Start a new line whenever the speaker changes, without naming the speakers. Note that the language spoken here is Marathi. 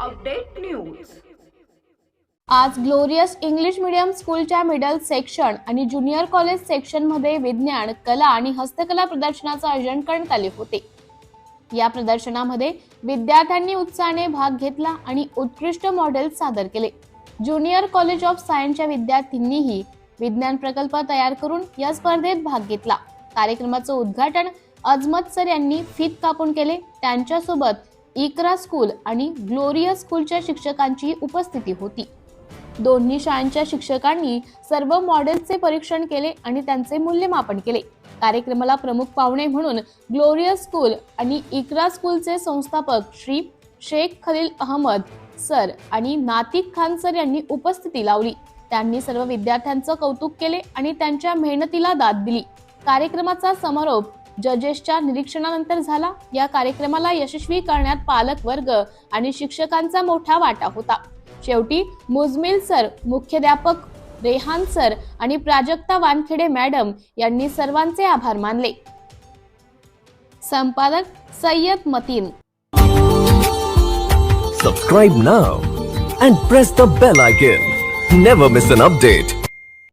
Update news.
आज ग्लोरियस इंग्लिश मीडियम स्कूलच्या मिडल सेक्शन आणि ज्युनियर कॉलेज सेक्शनमध्ये विज्ञान कला आणि हस्तकला प्रदर्शनाचं आयोजन करण्यात आले होते. या प्रदर्शनामध्ये विद्यार्थ्यांनी उत्साहाने भाग घेतला आणि उत्कृष्ट मॉडेल सादर केले. ज्युनियर कॉलेज ऑफ सायन्सच्या विद्यार्थ्यांनीही विज्ञान प्रकल्प तयार करून या स्पर्धेत भाग घेतला. कार्यक्रमाचं उद्घाटन अजमत सर यांनी फीत कापून केले. त्यांच्यासोबत इकरा स्कूल आणि ग्लोरियस स्कूलच्या शिक्षकांची उपस्थिती होती. दोन्ही शाळांच्या शिक्षकांनी सर्व मॉडेलचे परीक्षण केले आणि त्यांचे मूल्यमापन केले. कार्यक्रमाला प्रमुख पाहुणे म्हणून ग्लोरियस स्कूल आणि इकरा स्कूलचे संस्थापक श्री शेख खलील अहमद सर आणि नातिक खान सर यांनी उपस्थिती लावली. त्यांनी सर्व विद्यार्थ्यांचं कौतुक केले आणि त्यांच्या मेहनतीला दाद दिली. कार्यक्रमाचा समारोप जजेसच्या निरीक्षणानंतर झाला. या कार्यक्रमाला यशस्वी करण्यात पालक वर्ग आणि शिक्षकांचा मोठा वाटा होता. शेवटी मुजमिल सर मुख्याध्यापक रेहान सर आणि प्राजक्ता वानखेडे मॅडम यांनी सर्वांचे आभार मानले. संपादक Sayyad Matin.
Subscribe now and press the bell icon never miss an update